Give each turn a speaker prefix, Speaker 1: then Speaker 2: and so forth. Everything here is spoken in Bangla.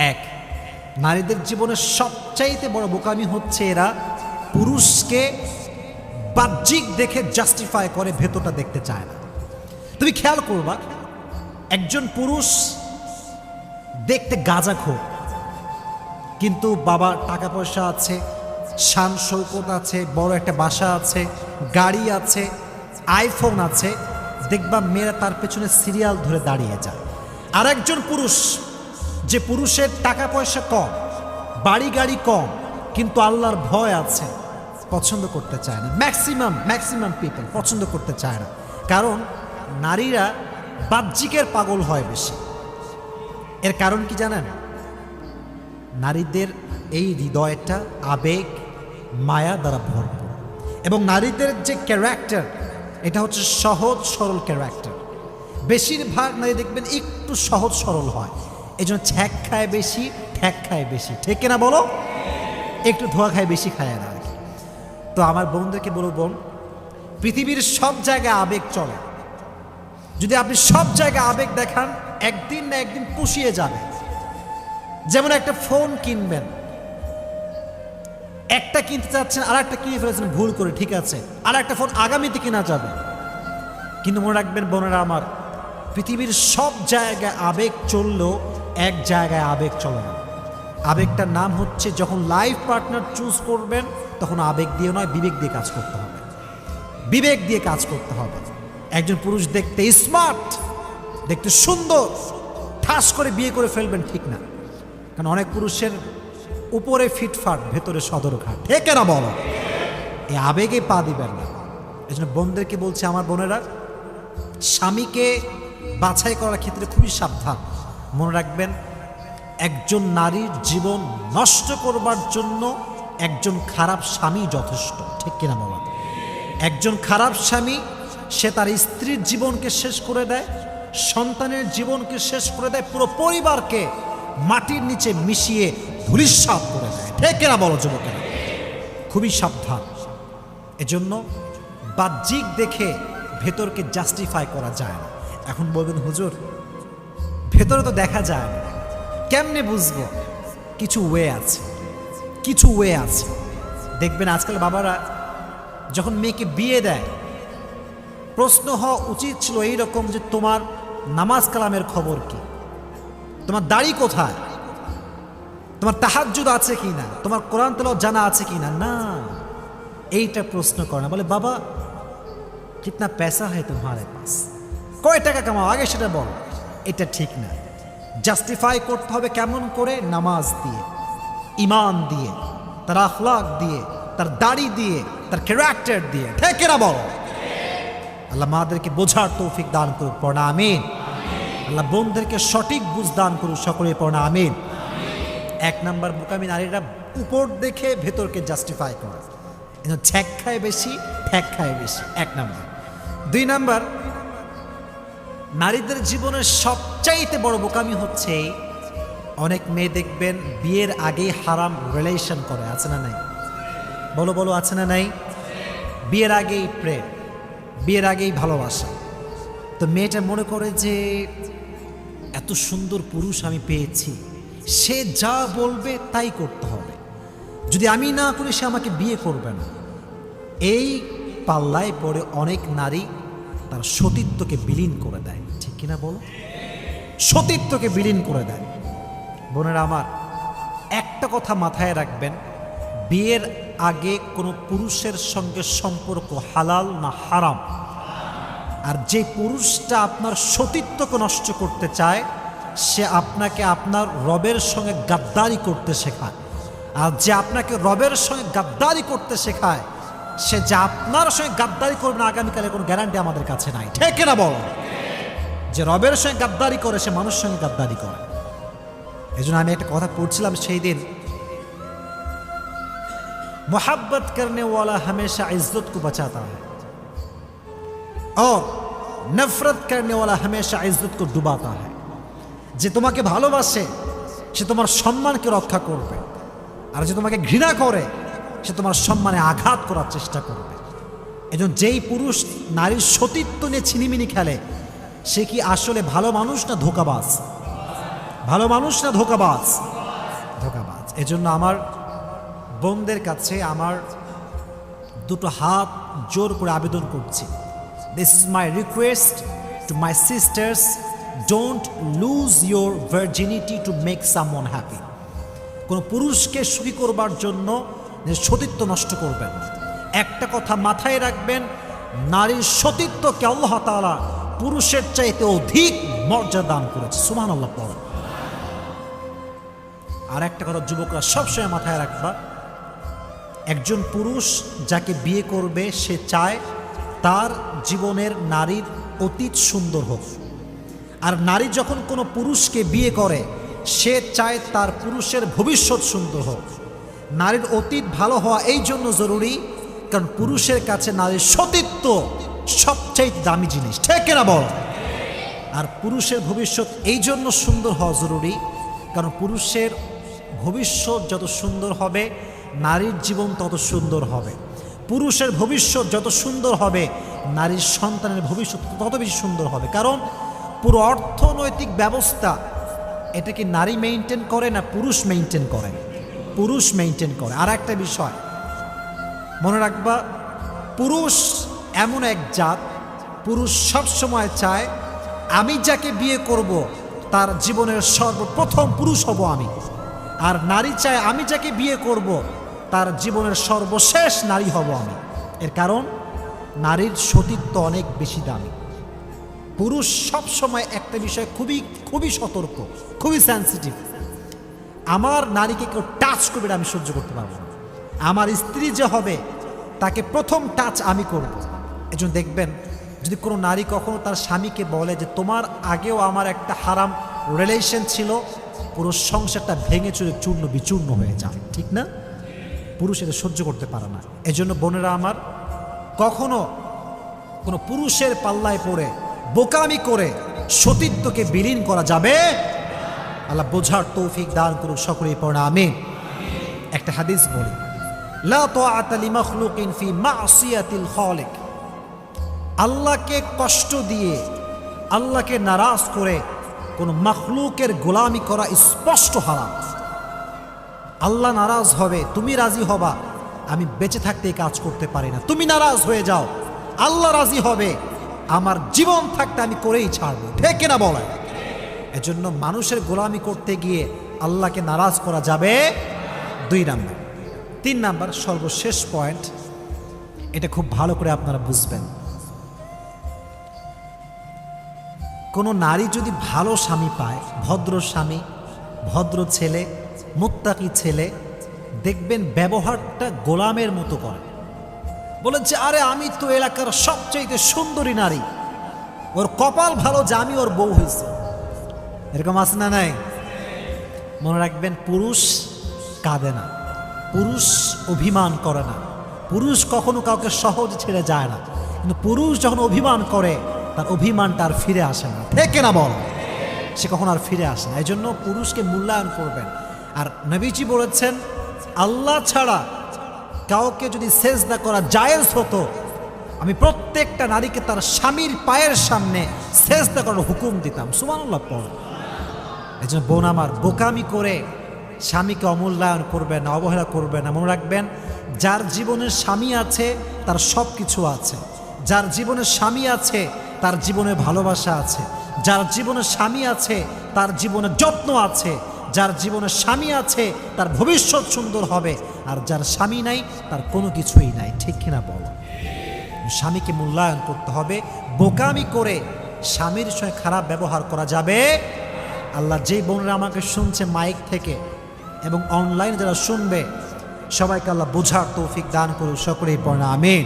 Speaker 1: এক। নারীদের জীবনের সবচাইতে বড় বোকামি হচ্ছে এরা পুরুষকে বাহ্যিক দেখে জাস্টিফাই করে, ভেতরটা দেখতে চায় না। তুমি খেয়াল করবা, একজন পুরুষ দেখতে গাঁজা খোর কিন্তু বাবার টাকা পয়সা আছে, শান শৌকত আছে, বড় একটা বাসা আছে, গাড়ি আছে, আইফোন আছে, দেখবা মেয়েরা তার পেছনে সিরিয়াল ধরে দাঁড়িয়ে যায়। আর একজন পুরুষ যে পুরুষের টাকা পয়সা কম বাড়ি গাড়ি কম, কিন্তু আল্লাহর ভয় আছে, পছন্দ করতে চায় না। ম্যাক্সিমাম ম্যাক্সিমাম পিপল পছন্দ করতে চায় না। কারণ নারীরা বাহ্যিকের পাগল হয় বেশি। এর কারণ কি জানেন? নারীদের এই হৃদয়টা আবেগ, মায়া দ্বারা ভরপুর। এবং নারীদের যে ক্যারেক্টার এটা হচ্ছে সহজ সরল ক্যারেক্টার বেশিরভাগ নারী দেখবেন একটু সহজ সরল হয়। এই জন্য ছ্যাক খায় বেশি, ঠ্যাক খায় বেশি। ঠিক কিনা বলো? একটু ধোয়া খায়, বেশি খায় না। তো আমার বোনদেরকে বলব বোন, পৃথিবীর সব জায়গায় আবেগ চলে। যদি আপনি সব জায়গায় আবেগ দেখান, একদিন না একদিন পুষিয়ে যাবে। যেমন একটা ফোন কিনবেন। একটা কিনতে চাচ্ছেন আর একটা কিনে ফেলেছেন, ভুল করে, ঠিক আছে। আর একটা ফোন আগামীতে কেনা যাবে। কিন্তু মনে রাখবেন, বোনেরা আমার, পৃথিবীর সব জায়গায় আবেগ চললেও এক জায়গায় আবেগ চলে না। আবেগটার নাম হচ্ছে যখন লাইফ পার্টনার চুজ করবেন, তখন আবেগ দিয়ে নয়, বিবেক দিয়ে কাজ করতে হবে। বিবেক দিয়ে কাজ করতে হবে। একজন পুরুষ দেখতে স্মার্ট দেখতে সুন্দর, ঠাস করে বিয়ে করে ফেলবেন ঠিক না। কারণ অনেক পুরুষের উপরে ফিটফাট, ভেতরে সদর সদরঘাট। ঠিক না বলো? এই আবেগে পা দিবেন না। এই জন্য বোনদেরকে বলছে, আমার বোনেরা, স্বামীকে বাছাই করার ক্ষেত্রে খুবই সাবধান। মনে রাখবেন, একজন নারীর জীবন নষ্ট করবার জন্য একজন খারাপ স্বামী যথেষ্ট, ঠিক কিনা বলা? একজন খারাপ স্বামী, সে তার স্ত্রীর জীবনকে শেষ করে দেয়, সন্তানের জীবনকে শেষ করে দেয়, পুরো পরিবারকে মাটির নিচে মিশিয়ে ধুলিস্বাদ করে দেয়, ঠিক কিনা বলো যুবকেরা? খুবই সাবধান। এজন্য বাহ্যিক দেখে ভেতরকে জাস্টিফাই করা যায় না। এখন বলবেন, হুজুর ভেতরে তো দেখা যায় না। কেমনে বুঝব? কিছু ওয়ে আছে। কিছু ওয়ে আছে। দেখবেন আজকাল বাবারা যখন মেয়েকে বিয়ে দেয়, প্রশ্ন হওয়া উচিত ছিল এই রকম যে, তোমার নামাজ কালামের খবর কি? তোমার দাড়ি কোথায়? তোমার তাহাজ্জুদ আছে কি না? তোমার কোরআন তেলাও জানা আছে কি না? না, এইটা প্রশ্ন করে না। বলে, বাবা, কিতনা পেশা হয় তোমারে পাস? কয় টাকা কামাও? আগে সেটা বল। এটা ঠিক না। জাস্টিফাই করতে হবে কেমন করে? নামাজ দিয়ে, ইমান দিয়ে, তার আখলাক দিয়ে, তার দাড়ি দিয়ে, তার ক্যারেক্টার দিয়ে। ঠিক না বল? আল্লাহ মাদেরকে বোঝার তৌফিক দান করুক, পড়া আমিন। আল্লাহ বোনদেরকে সঠিক বুঝ দান করুক সকলে পড়া আমিন। এক নাম্বার বোকামি নারীরা উপর দেখে ভেতরকে জাস্টিফাই করে। কিন্তু ছ্যাক খায় বেশি, ঠ্যাক খায় বেশি। এক নাম্বার। দুই নাম্বার নারীদের জীবনের সবচাইতে বড় বোকামি হচ্ছে অনেক মেয়ে দেখবেন বিয়ের আগেই হারাম রিলেশন করে, আছে না নাই? বলো বলো, আছে না নাই? বিয়ের আগেই প্রেম, বিয়ের আগেই ভালোবাসা। তো মেয়েটা মনে করে যে এত সুন্দর পুরুষ আমি পেয়েছি, সে যা বলবে তাই করতে হবে। যদি আমি না করি, সে আমাকে বিয়ে করবে না। এই পাল্লায় পড়ে অনেক নারী তার সতীত্বকে বিলীন করে দেয়। ঠিক কিনা বলো? সতীত্বকে বিলীন করে দেয়। বোনেরা আমার, একটা কথা মাথায় রাখবেন, বিয়ের আগে কোনো পুরুষের সঙ্গে সম্পর্ক হালাল না হারাম? আর যে পুরুষটা আপনার সতীত্বকে নষ্ট করতে চায়, সে আপনাকে আপনার রবের সঙ্গে গাদ্দারি করতে শেখায়। আর যে আপনাকে রবের সঙ্গে গাদ্দারি করতে শেখায় সে যে আপনার সঙ্গে গাদ্দারি করবে না আগামীকালে কোনো গ্যারান্টি আমাদের কাছে নাই ঠিক না বল যে রবের সঙ্গে গাদ্দারি করে সে মানুষের সঙ্গে গাদ্দারি করে এই জন্য আমি একটা কথা পড়ছিলাম সেই দিন मोहब्बत करने वाला हमेशा इज्जत को बचाता है और नफरत करने वाला हमेशा इज्जत को डुबाता है যে তোমাকে ভালোবাসে সে তোমার সম্মানকে রক্ষা করবে আর যে তোমাকে ঘৃণা করে সে তোমার সম্মানে আঘাত করার চেষ্টা করবে। এজন্য যেই পুরুষ নারীর সতীত্ব নিয়ে ছিনিমিনি খেলে, সে কি আসলে ভালো মানুষ না ধোকাবাজ? ভালো মানুষ না ধোকাবাজ? ধোকাবাজ। এজন্য আমার বোনদের কাছে আমার দুটো হাত জোর করে আবেদন করছি। This is my request to my sisters don't lose your virginity to make someone happy কোনো পুরুষকে সুখী করবার জন্য নিজের সতীত্ব নষ্ট করবেন। একটা কথা মাথায় রাখবেন, নারীর সতীত্বকে আল্লাহ তাআলা পুরুষের চাইতে অধিক মর্যাদা দান করেছে। সুমান আল্লাহ পড়া। আর একটা কথা যুবকরা সবসময় মাথায় রাখবা, একজন পুরুষ যাকে বিয়ে করবে, সে চায় তার জীবনের নারীর অতীত সুন্দর হোক। আর নারী যখন কোনো পুরুষকে বিয়ে করে, সে চায় তার পুরুষের ভবিষ্যৎ সুন্দর হোক। নারীর অতীত ভালো হওয়া এই জন্য জরুরি, কারণ পুরুষের কাছে নারীর সতীত্ব সবচেয়ে দামি জিনিস। ঠিক না বল? আর পুরুষের ভবিষ্যৎ এই জন্য সুন্দর হওয়া জরুরি, কারণ পুরুষের ভবিষ্যৎ যত সুন্দর হবে, নারীর জীবন তত সুন্দর হবে। পুরুষের ভবিষ্যৎ যত সুন্দর হবে, নারীর সন্তানের ভবিষ্যৎ তত বেশি সুন্দর হবে। কারণ পুরো অর্থনৈতিক ব্যবস্থা, এটা কি নারী মেনটেন করে না পুরুষ মেনটেন করে? পুরুষ মেনটেন করে। আর একটা বিষয়, মনে রাখবা, পুরুষ এমন এক জাত, পুরুষ সব সময় চায়, আমি যাকে বিয়ে করব, তার জীবনের সর্বপ্রথম পুরুষ হব আমি। আর নারী চায়, আমি যাকে বিয়ে করব, তার জীবনের সর্বশেষ নারী হব আমি। এর কারণ, নারীর সতীত্ব অনেক বেশি দামি। পুরুষ সব সময় একটা বিষয় খুবই খুবই সতর্ক, খুবই সেন্সিটিভ আমার নারীকে কেউ টাচ করবে আমি সহ্য করতে পারব না। আমার স্ত্রী যে হবে, তাকে প্রথম টাচ আমি করব। এজন্য দেখবেন, যদি কোনো নারী কখনো তার স্বামীকে বলে যে, তোমার আগেও আমার একটা হারাম রিলেশন ছিল, পুরো সংসারটা ভেঙে চুরে চূর্ণ বিচূর্ণ হয়ে যায়। ঠিক না? পুরুষ এটা সহ্য করতে পারে না। এজন্য বোনেরা আমার, কখনো কোনো পুরুষের পাল্লায় পড়ে, বোকামি করে সতীত্বকে বিলীন করা যাবে আল্লাহ বোঝার তৌফিক দান করুক সকলেই পড়া, আমিন। একটা হাদিস বলি আল্লাহকে কষ্ট দিয়ে, আল্লাহকে নারাজ করে কোন মখলুকের গোলামি করা স্পষ্ট হারাম। আল্লাহ নারাজ হবে, তুমি রাজি হবা, আমি বেঁচে থাকতে কাজ করতে পারি না। তুমি নারাজ হয়ে যাও, আল্লাহ রাজি হবে, আমার জীবন থাকতে আমি করেই ছাড়বো। ঠিক কিনা বলে এজন্য মানুষের গোলামি করতে গিয়ে আল্লাহকে নারাজ করা যাবে দুই নাম্বার। তিন নাম্বার, সর্বশেষ পয়েন্ট এটা খুব ভালো করে আপনারা বুঝবেন। কোনো নারী যদি ভালো স্বামী পায়, ভদ্র স্বামী, ভদ্র ছেলে, মুত্তাকি ছেলে, দেখবেন ব্যবহারটা গোলামের মতো করে। বলেন যে, আরে, আমি তো এলাকার সবচাইতে সুন্দরী নারী। ওর কপাল ভালো যে আমি ওর বউ হয়েছে। এরকম আছে না নাই? মনে রাখবেন, পুরুষ কাঁদে না, পুরুষ অভিমান করে না, পুরুষ কখনো কাউকে সহজ ছেড়ে যায় না, কিন্তু পুরুষ যখন অভিমান করে, তার অভিমানটা আর ফিরে আসে না। ঠিক না বল? সে কখন আর ফিরে আসে না। এই জন্য পুরুষকে মূল্যায়ন করবেন। আর নবীজি বলেছেন, আল্লাহ ছাড়া কাউকে যদি শেষ সেজদা করা জায়েজ হতো, আমি প্রত্যেকটা নারীকে তার স্বামীর পায়ের সামনে শেষ সেজদা করার হুকুম দিতাম। সুমানুল্লাহ পড়। এই জন্য বোন আমার, বোকামি করে স্বামীকে অমূল্যায়ন করবে না, অবহেলা করবে না। মনে রাখবেন, যার জীবনের স্বামী আছে, তার সব কিছু আছে। যার জীবনের স্বামী আছে, তার জীবনে ভালোবাসা আছে। যার জীবনে স্বামী আছে, তার জীবনে যত্ন আছে। যার জীবনে স্বামী আছে, তার ভবিষ্যৎ সুন্দর হবে। আর যার স্বামী নাই, তার কোনো কিছুই নাই। ঠিক কিনা বলো? স্বামীকে মূল্যায়ন করতে হবে। বোকামি করে স্বামীর সঙ্গে খারাপ ব্যবহার করা যাবে আল্লাহ যেই বোনরা আমাকে শুনছে মাইক থেকে এবং অনলাইনে যারা শুনবে, সবাইকে আল্লাহ বোঝার তৌফিক দান করুন সকলেই পড়া আমিন।